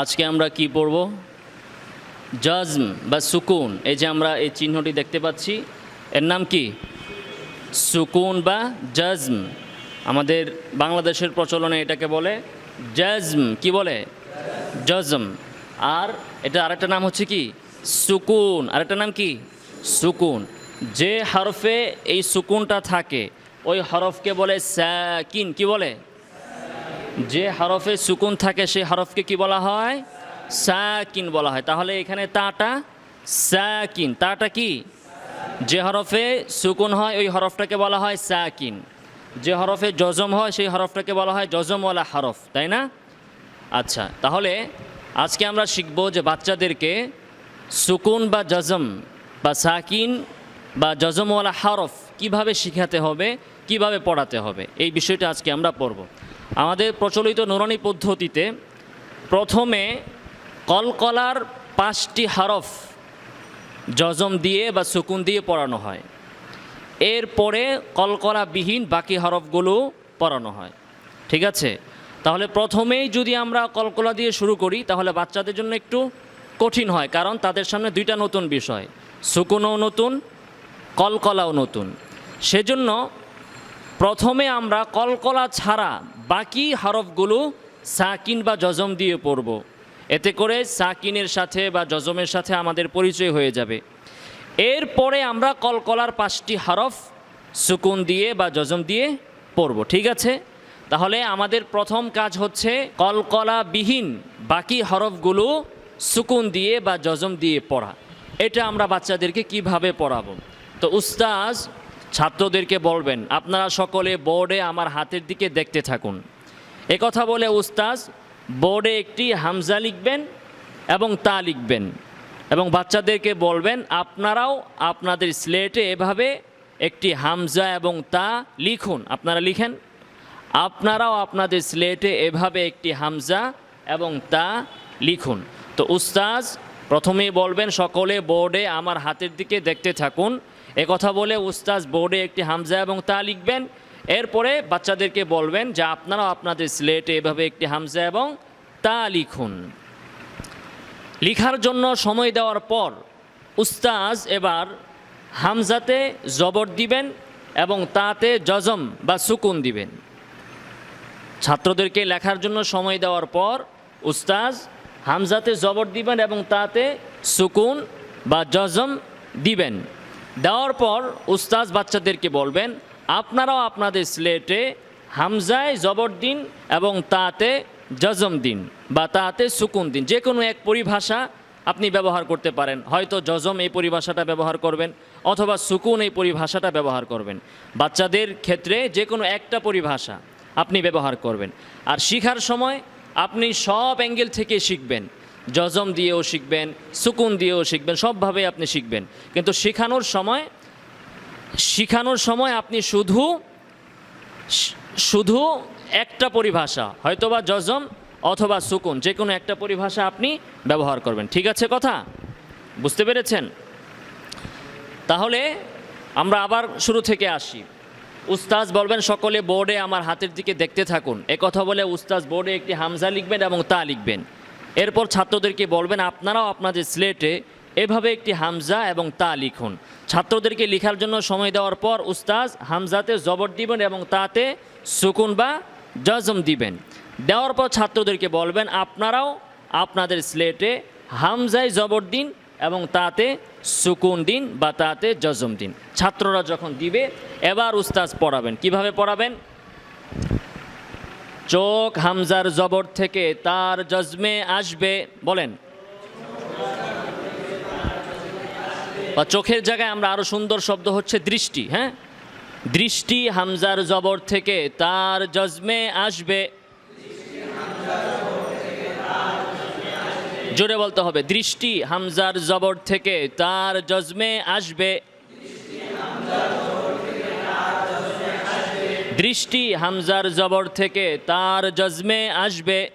আজকে আমরা কি পড়ব? জজম বা সুকুন। এই যে আমরা এই চিহ্নটি দেখতে পাচ্ছি, এর নাম কি? সুকুন বা জজম। আমাদের বাংলাদেশের প্রচলনে এটাকে বলে জজম। কি বলে? জজম। আর এটা আরেকটা নাম হচ্ছে কি? সুকুন। আরেকটা নাম কি? সুকুন। যে হরফে এই সুকুনটা থাকে, ওই হরফকে বলে সাকিন। কি বলে? যে হরফে সুকুন থাকে, সেই হরফকে কি বলা হয়? সাকিন বলা হয়। তাহলে এখানে তাটা সাকিন। তাটা কি? যে হরফে সুকুন হয়, ওই হরফটাকে বলা হয় সাকিন। যে হরফে জজম হয়, সেই হরফটাকে বলা হয় জজমওয়ালা হরফ। তাই না? আচ্ছা তাহলে আজকে আমরা শিখব যে বাচ্চাদেরকে সুকুন বা জজম বা সাকিন বা জজমওয়ালা হরফ কীভাবে শিখাতে হবে, কীভাবে পড়াতে হবে, এই বিষয়টা আজকে আমরা পড়ব। আমাদের প্রচলিত নুরানি পদ্ধতিতে প্রথমে কলকলার পাঁচটি হরফ জজম দিয়ে বা সুকুন দিয়ে পড়ানো হয়। এরপরে কলকলাবিহীন বাকি হরফগুলো পড়ানো হয়। ঠিক আছে? তাহলে প্রথমেই যদি আমরা কলকলা দিয়ে শুরু করি, তাহলে বাচ্চাদের জন্য একটু কঠিন হয়, কারণ তাদের সামনে দুইটা নতুন বিষয়। সুকুনও নতুন, কলকলাও নতুন। সেজন্য প্রথমে আমরা কলকলা ছাড়া বাকি হরফগুলো সাকিন বা জজম দিয়ে পড়ব। এতে করে সাকিনের সাথে বা জজমের সাথে আমাদের পরিচয় হয়ে যাবে। এরপরে আমরা কলকলার পাঁচটি হরফ সুকুন দিয়ে বা জজম দিয়ে পড়ব, ঠিক আছে? তাহলে আমাদের প্রথম কাজ হচ্ছে কলকলা বিহীন বাকি হরফগুলো সুকুন দিয়ে বা জজম দিয়ে পড়া। এটা আমরা বাচ্চাদেরকে কীভাবে পড়াবো? তো উস্তাজ ছাত্রদেরকে বলবেন, আপনারা সকলে বোর্ডে আমার হাতের দিকে দেখতে থাকুন। কথা বলে উস্তাজ বোর্ডে একটি হামজা লিখবেন এবং তা লিখবেন এবং বাচ্চাদেরকে বলবেন, আপনারাও আপনাদের স্লেটে এভাবে একটি হামজা এবং তা লিখুন। আপনারা লিখেন, আপনারাও আপনাদের স্লেটে এভাবে একটি হামজা এবং তা লিখুন। তো উস্তাজ প্রথমেই বলবেন, সকলে বোর্ডে আমার হাতের দিকে দেখতে থাকুন। কথা বলে উস্তাজ বোর্ডে একটি হামজা এবং তা লিখবেন। এরপরে বাচ্চাদেরকে বলবেন যে আপনারাও আপনাদের স্লেটে এভাবে একটি হামজা এবং তা লিখুন। লিখার জন্য সময় দেওয়ার পর উস্তাজ এবার হামজাতে জবর দিবেন এবং তাতে জজম বা সুকুন দিবেন। ছাত্রদেরকে লেখার জন্য সময় দেওয়ার পর উস্তাজ হামজাতে জবর দিবেন এবং তাতে সুকুন বা জজম দিবেন। দেওয়ার পর উস্তাজ বাচ্চাদেরকে বলবেন, আপনারাও আপনাদের স্লেটে হামজায় জবর দিন এবং তাতে জজম দিন বা তাতে সুকুন দিন। যে কোনো এক পরিভাষা আপনি ব্যবহার করতে পারেন। হয়তো জজম এই পরিভাষাটা ব্যবহার করবেন অথবা সুকুন এই পরিভাষাটা ব্যবহার করবেন। বাচ্চাদের ক্ষেত্রে যে কোনো একটা পরিভাষা আপনি ব্যবহার করবেন। আর শিখার সময় আপনি সব অ্যাঙ্গেল থেকে শিখবেন। জজম দিয়েও শিখবেন, সুকুন দিয়েও শিখবেন সবভাবে আপনি শিখবেন। কিন্তু শেখানোর সময়, শিখানোর সময় আপনি শুধু শুধু একটা পরিভাষা, হয়তোবা জজম অথবা সুকুন, যে কোনো একটা পরিভাষা আপনি ব্যবহার করবেন। ঠিক আছে কথা? বুঝতে পেরেছেন? তাহলে আমরা আবার শুরু থেকে আসি। উস্তাজ বলবেন, সকলে বোর্ডে আমার হাতের দিকে দেখতে থাকুন। কথা বলে উস্তাজ বোর্ডে একটি হামজা লিখবেন এবং তা লিখবেন। এরপর ছাত্রদেরকে বলবেন, আপনারাও আপনাদের স্লেটে এভাবে একটি হামজা এবং তা লিখুন। ছাত্রদেরকে লেখার জন্য সময় দেওয়ার পর উস্তাজ হামজাতে জবর দিবেন এবং তাতে সুকুন বা জজম দিবেন। দেওয়ার পর ছাত্রদেরকে বলবেন, আপনারাও আপনাদের স্লেটে হামজায় জবর দিন এবং তাতে সুকুন দিন বা তাতে জজম দিন। ছাত্ররা যখন দিবে, এবার উস্তাজ পড়াবেন। কীভাবে পড়াবেন? চোখ হামজার জবর থেকে তার জজমে আসবে, বলেন। বা চোখের জায়গায় আমরা আরও সুন্দর শব্দ হচ্ছে দৃষ্টি হ্যাঁ? দৃষ্টি হামজার জবর থেকে তার জজমে আসবে। জোরে বলতে হবে, দৃষ্টি হামজার জবর থেকে তার জজমে আসবে। দৃষ্টি হামজার জবর থেকে তার জজমে আসবে।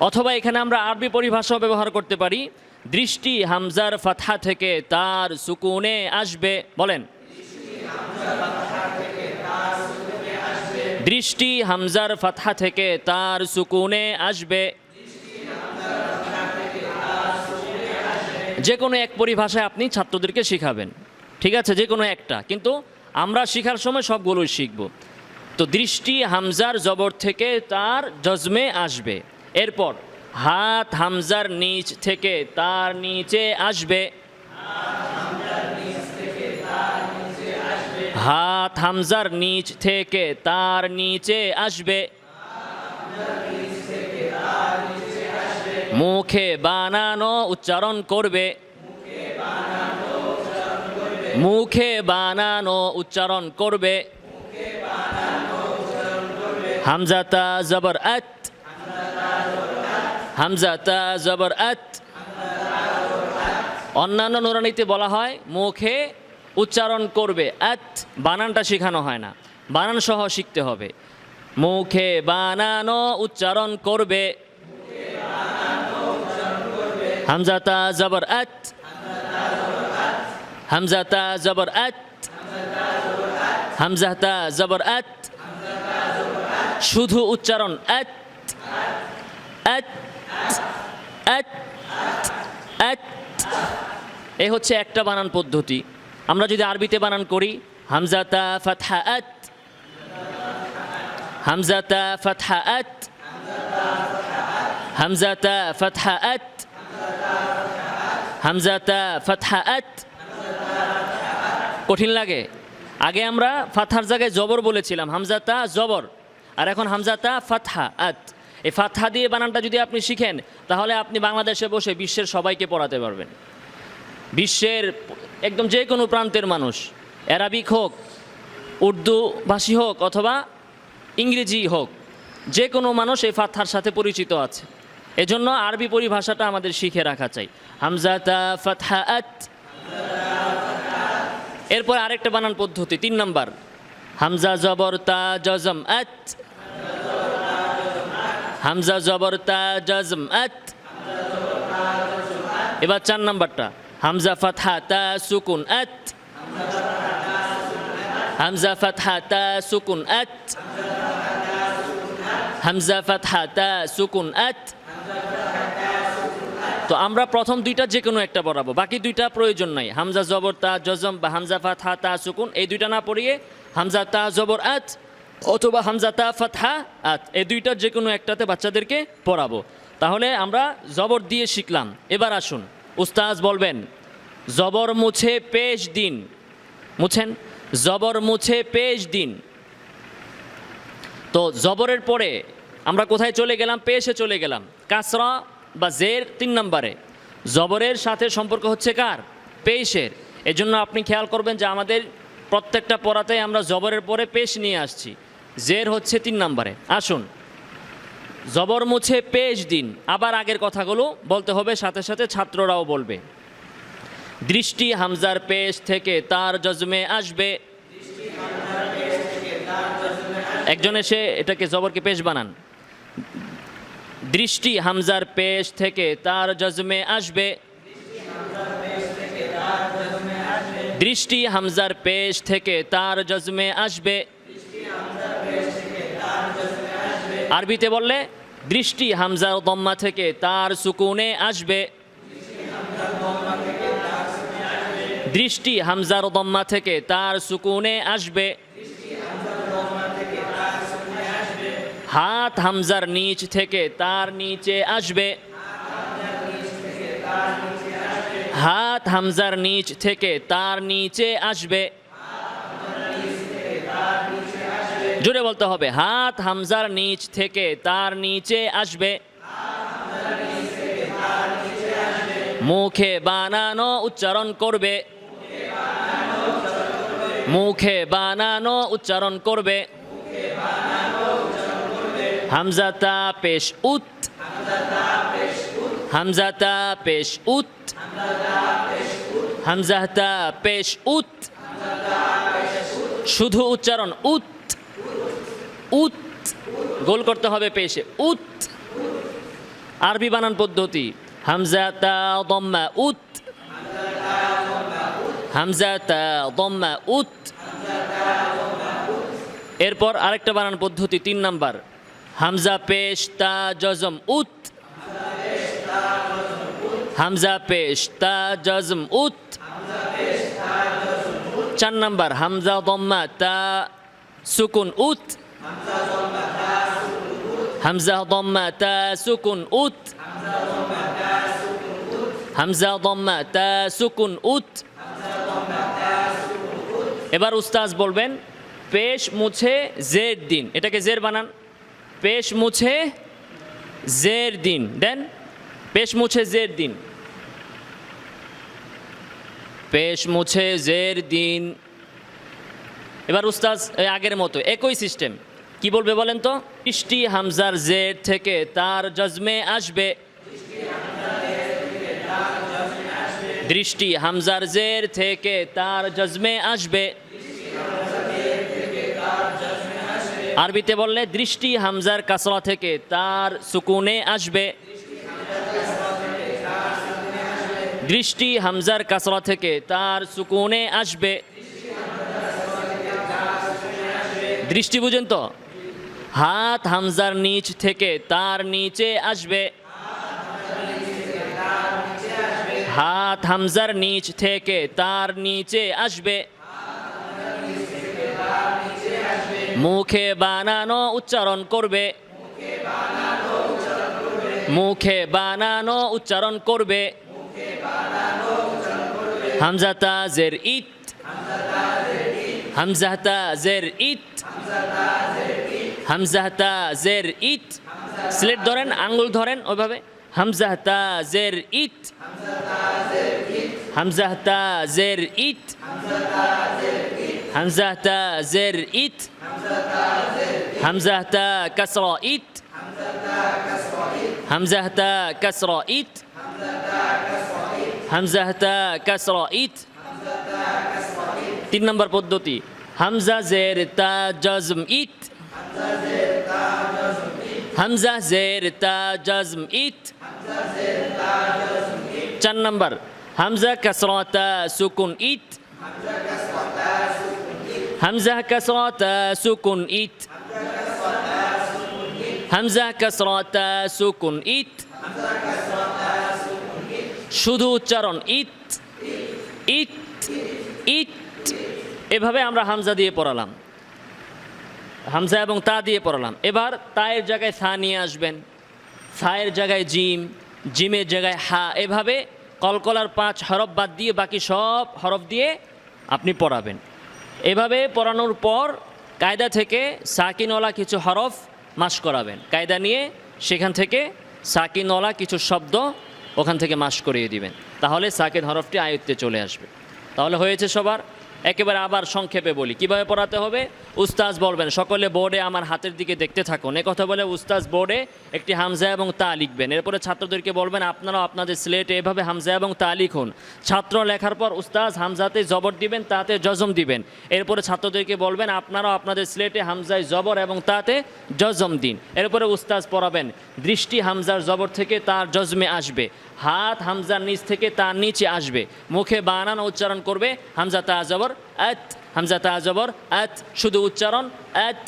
অথবা এখানে আমরা আরবি পরিভাষাও ব্যবহার করতে পারি। দৃষ্টি হামজার ফাথা থেকে তার সুকুনে আসবে। বলেন। দৃষ্টি হামজার ফাথা থেকে তার সুকুনে আসবে। যে কোনো এক পরিভাষায় আপনি ছাত্রদেরকে শেখাবেন। ঠিক আছে, যে কোনো একটা। কিন্তু আমরা শেখার সময় সবগুলোই শিখব। তো দৃষ্টি হামজার জবর থেকে তার জজমে আসবে। এরপর হাত হামজার নিচ থেকে তার নিচে আসবে। হাত হামজার নিচ থেকে তার নিচে আসবে। মুখে বানানো, উচ্চারণ করবে। মুখে বানানো উচ্চারণ করবে। হামজাতা জবর আত। হামজাতা জবর আত। অন্যান্য নুরানিতে বলা হয়, মুখে উচ্চারণ করবে আত। বানানটা শেখানো হয় না। বানান সহ শিখতে হবে। মুখে বানানো উচ্চারণ করবে। হামজাতা জবর আত। হামজাতা জবর আত হামজাতা জবর আত শুধু উচ্চারণ আত আত আত আত এ হচ্ছে একটা বানান পদ্ধতি। আমরা যদি আরবিতে বানান করি হামজাতা ফাতহা আত হামজাতা ফাতহা আত হামজাতা ফাতহা আত হামজাতা ফাতহা আত কঠিন লাগে। আগে আমরা ফাতহার জায়গায় জবর বলেছিলাম, হামজাতা জবর। আর এখন হামজাতা ফাতহা আত। এই ফাতহা দিয়ে বানানটা যদি আপনি শিখেন, তাহলে আপনি বাংলাদেশে বসে বিশ্বের সবাইকে পড়াতে পারবেন। বিশ্বের একদম যে কোনো প্রান্তের মানুষ, অ্যারাবিক হোক, উর্দু ভাষী হোক অথবা ইংরেজি হোক, যে কোনো মানুষ এই ফাতহার সাথে পরিচিত আছে। এজন্য আরবি পরিভাষাটা আমাদের শিখে রাখা চাই। হামজাতা ফাতহা আত। এরপর আরেকটা বানান পদ্ধতি, তিন নাম্বার। হামজা জবর তা জজম আত। হামজা জবর তা জজম আত। এবার চার নাম্বারটা। হামজা ফাতহা তা সুকুন আত। হামজা ফাতহা তা সুকুন আত। হামজা ফাতহা তা সুকুন আত। তো আমরা প্রথম দুইটা যে কোনো একটা পড়াবো। বাকি দুইটা প্রয়োজন নাই। হামজা জবর তা জজম বা হামজা ফাতহা তা সুকুন, এই দুইটা না পড়িয়ে হামজা তা জবর আত অথবা হামজা তা ফাতহা আত, এই দুইটার যে কোনো একটাতে বাচ্চাদেরকে পড়াবো। তাহলে আমরা জবর দিয়ে শিখলাম। এবার আসুন, উস্তাজ বলবেন, জবর মুছে পেশ দিন। মুছেন, জবর মুছে পেশ দিন। তো জবরের পরে আমরা কোথায় চলে গেলাম? পেশে চলে গেলাম। কাসরা বা জের তিন নম্বরে। জবরের সাথে সম্পর্ক হচ্ছে কার? পেশের। এজন্য আপনি খেয়াল করবেন যে আমাদের প্রত্যেকটা পড়াতে আমরা জবরের পরে পেশ নিয়ে আসছি। জের হচ্ছে তিন নম্বরে। আসুন। জবর মুছে পেশ দিন। আবার আগের কথাগুলো বলতে হবে, সাথে সাথে ছাত্ররাও বলবে। দৃষ্টি হামজার পেশ থেকে তার জজমে আসবে। একজন এসে এটাকে জবরকে পেশ বানান। দৃষ্টি হামজার পেশ থেকে তার জজমে আসবে। দৃষ্টি হামজার পেশ থেকে তার জজমে আসবে। আরবিতে বললে, দৃষ্টি হামজার দম্মা থেকে তার সুকুনে আসবে। দৃষ্টি হামজার দম্মা থেকে তার সুকুনে আসবে। হাত হামজার নিচ থেকে তার নিচে আসবে। হাত হামজার নিচ থেকে তার নিচে আসবে। জুড়ে বলতে হবে, হাত হামজার নিচ থেকে তার নিচে আসবে। মুখে বানানো উচ্চারণ করবে। মুখে বানানো উচ্চারণ করবে। হামজাতা পেশ উত। হামজাতা পেশ উত। হামজাতা পেশ উত। শুধু উচ্চারণ উত। উত। গোল করতে হবে পেশে উত। আরবি বানান পদ্ধতি। হামজাতা দম্মা উত। হামজাতা দম্মা উত। এরপর আরেকটা বানান পদ্ধতি, তিন নাম্বার। হামজা পেশ তা জজম উত। হামজা পেশ তা জজম উত। চার নাম্বার, হামজা দম্মা তা সুকুন উত। হামজা দম্মা তা সুকুন উত। হামজা দম্মা তা সুকুন উত। এবার উস্তাজ বলবেন, পেশ মুছে জের দিন। এটাকে জের বানান। পেশ মুছে জের দিন দেন পেশ মুছে জের দিন পেশ মুছে জের দিন এবার উস্তাজ আগের মতো, একই সিস্টেম। কি বলবে বলেন তো? বৃষ্টি হামজার জের থেকে তার জজমে আসবে। দৃষ্টি হামজার জের থেকে তার জজমে আসবে। আরবিতে বললে দৃষ্টি হামজার কাসরা থেকে তার সুকুনে আসবে। দৃষ্টি হামজার কাসরা থেকে তার সুকুনে আসবে। দৃষ্টি বুঝেন তো? হাত হামজার নিচ থেকে তার নিচে আসবে। হাত হামজার নিচ থেকে তার নিচে আসবে। মুখে বানানো উচ্চারণ করবে। মুখে বানানো উচ্চারণ করবে। হামজা তাজের ইত হামজা তাজের ইত হামজা তাজের ইত স্লেট ধরেন, আঙ্গুল ধরেন ওইভাবে। হামজা তাজের ইত হামজা তাজের ইত হামজা তাজের ইত হামজা তা কাসরা ইত হামজা তা কাসরা ইত হামজা তা কাসরা ইত তিন নম্বর পদ্ধতি। হামজা জের তা জজম ইত হামজা জের তা জজম ইত চার নম্বর। হামজা কাসরা তা সুকুন ইত হামজা কাসরা তা সুকুন ইত হামজা কাসরা তা সুকুন ইত শুধু উচ্চারণ ইত ইত ইট এভাবে আমরা হামজা দিয়ে পড়ালাম হামজা এবং তা দিয়ে পড়ালাম এবার তায়ের জায়গায় সা নিয়ে আসবেন সায়ের জায়গায় জিম জিমের জায়গায় হা এভাবে কলকলার পাঁচ হরফ বাদ দিয়ে বাকি সব হরফ দিয়ে আপনি পড়াবেন এভাবে পড়ানোর পর কায়দা থেকে সাকিনওয়ালা কিছু হরফ মাস করাবেন। কায়দা নিয়ে সেখান থেকে সাকিনওয়ালা কিছু শব্দ ওখান থেকে মাস করিয়ে দিবেন। তাহলে সাকিন হরফটি আয়ত্তে চলে আসবে। তাহলে হয়েছে সবার একেবারে আবার সংক্ষেপে বলি। কীভাবে পড়াতে হবে? উস্তাজ বলবেন, সকলে বোর্ডে আমার হাতের দিকে দেখতে থাকুন। এ কথা বলে উস্তাজ বোর্ডে একটি হামজা এবং তা লিখবেন। এরপরে ছাত্রদেরকে বলবেন, আপনারাও আপনাদের স্লেটে এভাবে হামজা এবং তা লিখুন। ছাত্র লেখার পর উস্তাজ হামজাতে জবর দিবেন, তাতে জজম দিবেন। এরপরে ছাত্রদেরকে বলবেন, আপনারাও আপনাদের স্লেটে হামজায় জবর এবং তাতে জজম দিন। এরপরে উস্তাজ পড়াবেন, দৃষ্টি হামজার জবর থেকে তার জজমে আসবে। হাত হামজার নিচ থেকে তার নিচে আসবে। মুখে বানান উচ্চারণ করবে, হামজা তা জবর আত হামজা তা জবর আত শুধু উচ্চারণ আত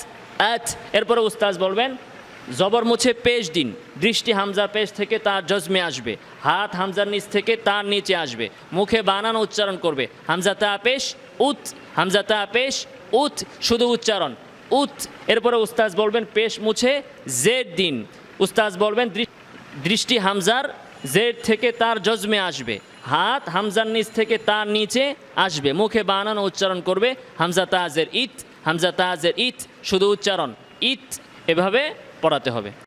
আত এরপরে উস্তাজ বলবেন, জবর মুছে পেশ দিন, দৃষ্টি হামজার পেশ থেকে তার জজমে আসবে, হাত হামজার নিচ থেকে তার নিচে আসবে, মুখে বানান উচ্চারণ করবে, হামজা তা পেশ, উত, হামজা তা পেশ, উত, শুধু উচ্চারণ, উত। এরপরে উস্তাজ বলবেন, পেশ মুছে জেড দিন উস্তাজ বলবেন দৃষ্টি হামজার জেড থেকে তার জজমে আসবে। হাত হামজার নিচ থেকে তার নিচে আসবে। মুখে বানানো উচ্চারণ করবে, হামজা তাজের ইত, হামজা তাজের ইত, শুধু উচ্চারণ, ইত, এভাবে পড়াতে হবে।